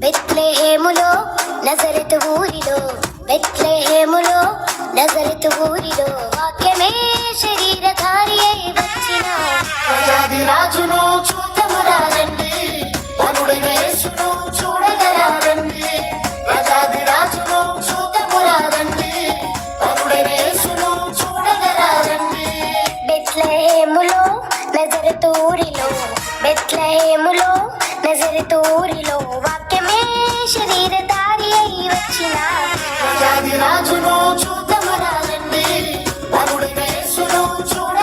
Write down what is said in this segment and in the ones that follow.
బెత్లేహేములో నజరతు ఊరిలో బెత్లేహేములో నజరతు ఊరిలో వాక్యమే శరీరధారియే. నజరతు ఊరిలో వాక్యమే. శరీరధారి అయి వచ్చిన ప్రజాది రాజును చూడమురారండి చూడ.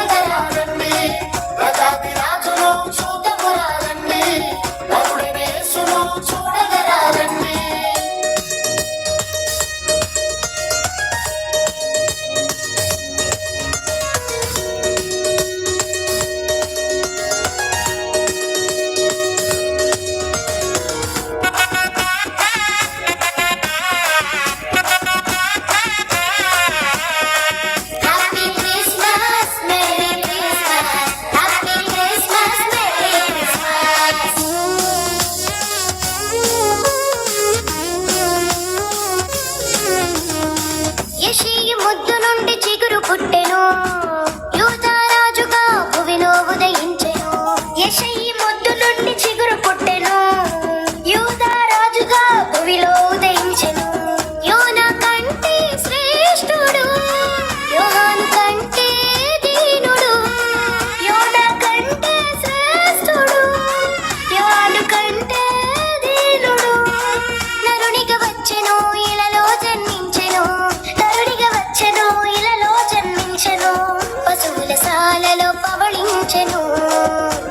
శాలలో పవళించెను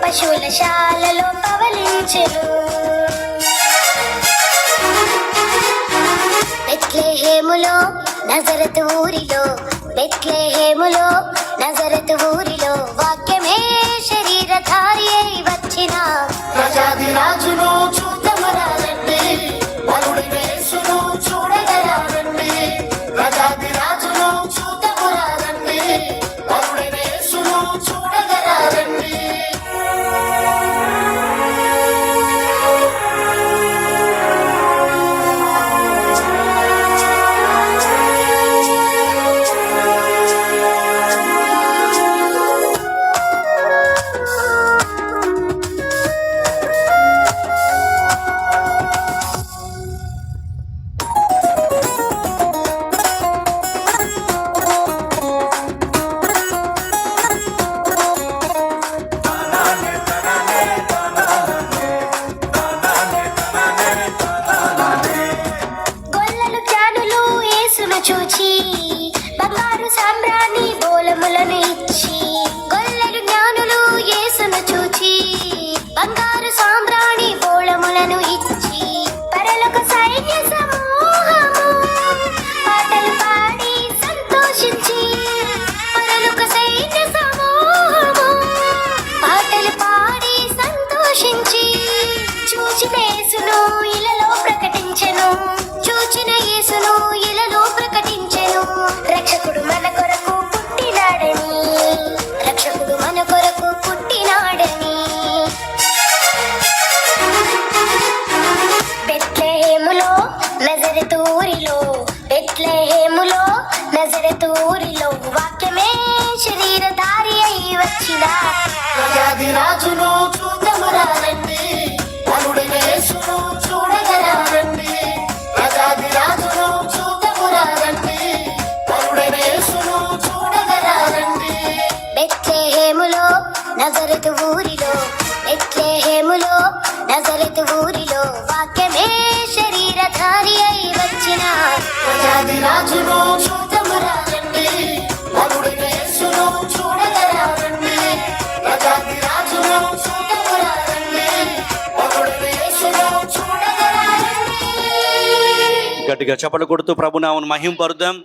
పశువుల శాలలో పవళించెను బెత్లెహేములో నజరత్ ఊరిలో బెత్లెహేములో నజరత్ ఊరిలో వాక్యమే శరీరధారి అయి వచ్చిన. ప్రజాది రాజును చూచిన యేసును ఇలలో ప్రకటించెను. రక్షకుడు మన కొరకు పుట్టినాడని. రక్షకుడు మన కొరకు పుట్టినాడని. బెత్లెహేములో నజరతూరిలో బెత్లెహేములో నజరతూరిలో వాక్యమే శరీరధారి అయి వచ్చిన. రాజును చూడమరారండి నజరతు ఊరిలో వాక్యమే శరీరధారి అయి వచ్చిన రాజును చూడమరారండి వరుడైన రాజును గట్టిగా చప్పట్లు కొడుతూ ప్రభునామను మహింపరుద్దాం.